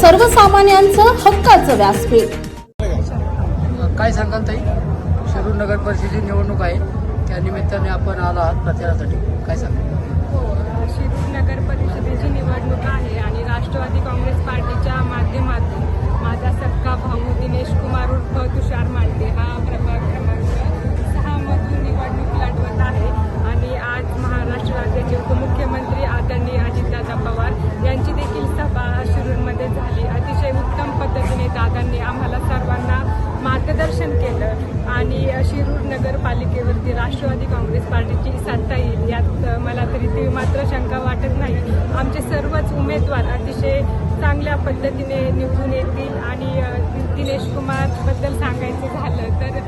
सर्वसामान्यांचं हक्काचं व्यासपीठ. काय सांगाल ताई? शिरूर नगर परिषदेची निवडणूक आहे. त्या निमित्ताने आपण आला आहात प्रचारासाठी. काय सांगाल? हो शिरूर नगर परिषदेची निवडणूक आहे आणि आणि शिरूर नगरपालिकेवरती राष्ट्रवादी काँग्रेस पार्टीची सत्ता येईल यात मला तरी ती मात्र शंका वाटत नाही. आमचे सर्वच उमेदवार अतिशय चांगल्या पद्धतीने निवडून येतील आणि अ, दिनेश कुमारबद्दल सांगायचं झालं तर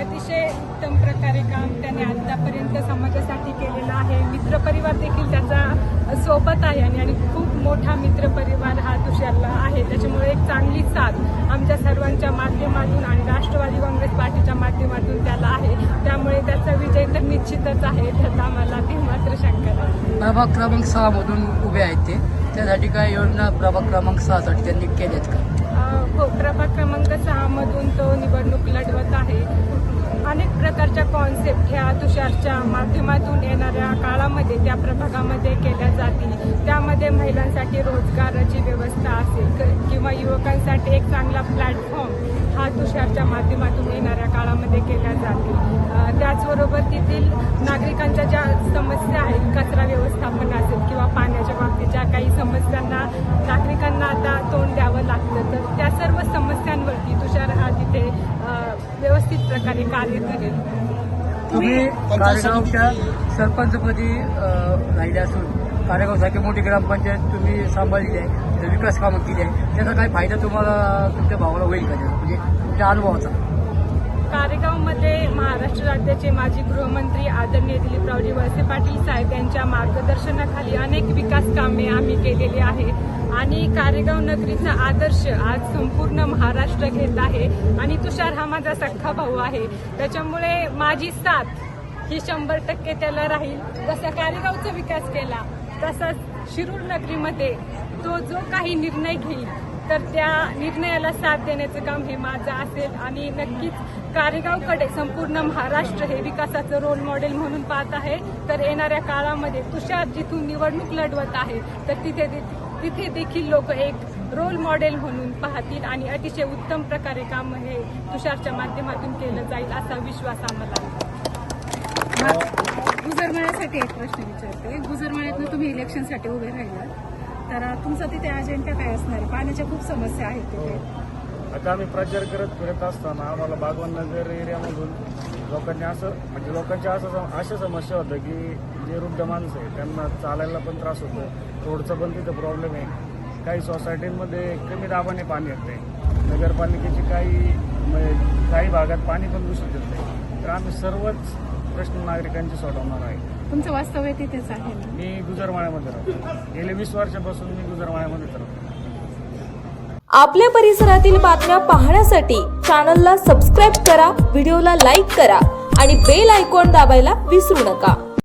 अतिशय उत्तम प्रकारे काम त्याने आतापर्यंत समाजासाठी केलेलं आहे. मित्रपरिवार देखील त्याचा सोबत आहे आणि आणि खूप मोठा मित्रपरिवार हा तुषारला आहे. त्याच्यामुळे एक चांगली साथ आमच्या सर्वांच्या माध्यमातून प्रभाग क्रमांक सहामधून उभे आहेत ते. त्यासाठी काय योजना प्रभाग क्रमांक सहासाठी त्यांनी केल्यात का? हो प्रभाग क्रमांक सहामधून तो निवडणूक लढवत आहे. अनेक प्रकारच्या कॉन्सेप्ट ह्या तुषारच्या माध्यमातून येणाऱ्या काळामध्ये त्या प्रभागामध्ये केल्या जातील. त्यामध्ये महिलांसाठी रोजगाराची व्यवस्था असेल किंवा युवकांसाठी एक चांगला प्लॅटफॉर्म हा तुषारच्या माध्यमातून येणाऱ्या काळामध्ये केल्या जातील. त्याचबरोबर तेथील नागरिकांच्या व्यवस्थापन असेल किंवा पाण्याच्या बाबतीच्या काही समस्यांना नागरिकांना आता तोंड द्यावं लागतं तर त्या सर्व समस्यांवरती तुषार हा तिथे व्यवस्थित प्रकारे कार्य करेल तुम्ही कारेगावच्या सरपंचपदी राहिले असून कारेगावसारखी मोठी ग्रामपंचायत तुम्ही सांभाळली आहे तिथे विकास कामं केली आहे त्याचा काय फायदा तुम्हाला तुमच्या भावाला होईल का? म्हणजे तुमच्या अनुभवाचा कारेगावमध्ये महाराष्ट्र राज्याचे माजी गृहमंत्री आदरणीय दिलीपरावजी वळसे पाटील साहेब यांच्या मार्गदर्शनाखाली अनेक विकास कामे आम्ही केलेली आहे. आणि कारेगाव नगरीचा आदर्श आज संपूर्ण महाराष्ट्र घेत आहे आणि तुषार हा माझा सख्खा भाऊ आहे. त्याच्यामुळे माझी साथ ही शंभर टक्के त्याला राहील. जसा कारेगावचा विकास केला तसाच शिरूर नगरीमध्ये तो जो काही निर्णय घेईल तर त्या निर्णयाला साथ देण्याचं काम हे माझं असेल आणि नक्कीच कारेगावकडे संपूर्ण महाराष्ट्र हे विकासाचं रोल मॉडेल म्हणून पाहत आहे. तर येणाऱ्या काळामध्ये तुषार जिथून निवडणूक लढवत आहे तर तिथे तिथे देखील लोक एक रोल मॉडेल म्हणून पाहतील आणि अतिशय उत्तम प्रकारे काम हे तुषारच्या माध्यमातून केलं जाईल असा विश्वास आम्हाला गुजरमाळ्यासाठी एक प्रश्न विचारते. गुजरमाळ्यातनं तुम्ही इलेक्शनसाठी उभे राहिलात. तर तुमचा तिथे अजेंडा काय असणार? पाण्याच्या खूप समस्या आहेत तिथे. हो. आता आम्ही प्रचार करत फिरत असताना आम्हाला बागवान नगर एरियामधून लोकांनी असं म्हणजे लोकांच्या असं अशा समस्या होतं की जे वृद्ध माणसं आहे त्यांना चालायला पण त्रास होतो. रोडचा पण तिथं प्रॉब्लेम आहे. काही सोसायटींमध्ये कमी दाबाने पाणी येते नगरपालिकेची काही म्हणजे काही भागात पाणी पण दूषित येते तर आम्ही सर्वच प्रश्न नागरिकांचे सोडवणार आहे. तुमचं वास्तव्य तिथेच आहे ना? मी गुजरमाळ्यामध्ये राहतो. गेले वीस वर्षापासून मी गुजरमाळ्यामध्येच राहतो. आपल्या परिसरातील बातम्या पाहण्यासाठी चॅनलला सबस्क्राईब करा व्हिडिओला लाईक करा आणि बेल आयकॉन दाबायला विसरू नका.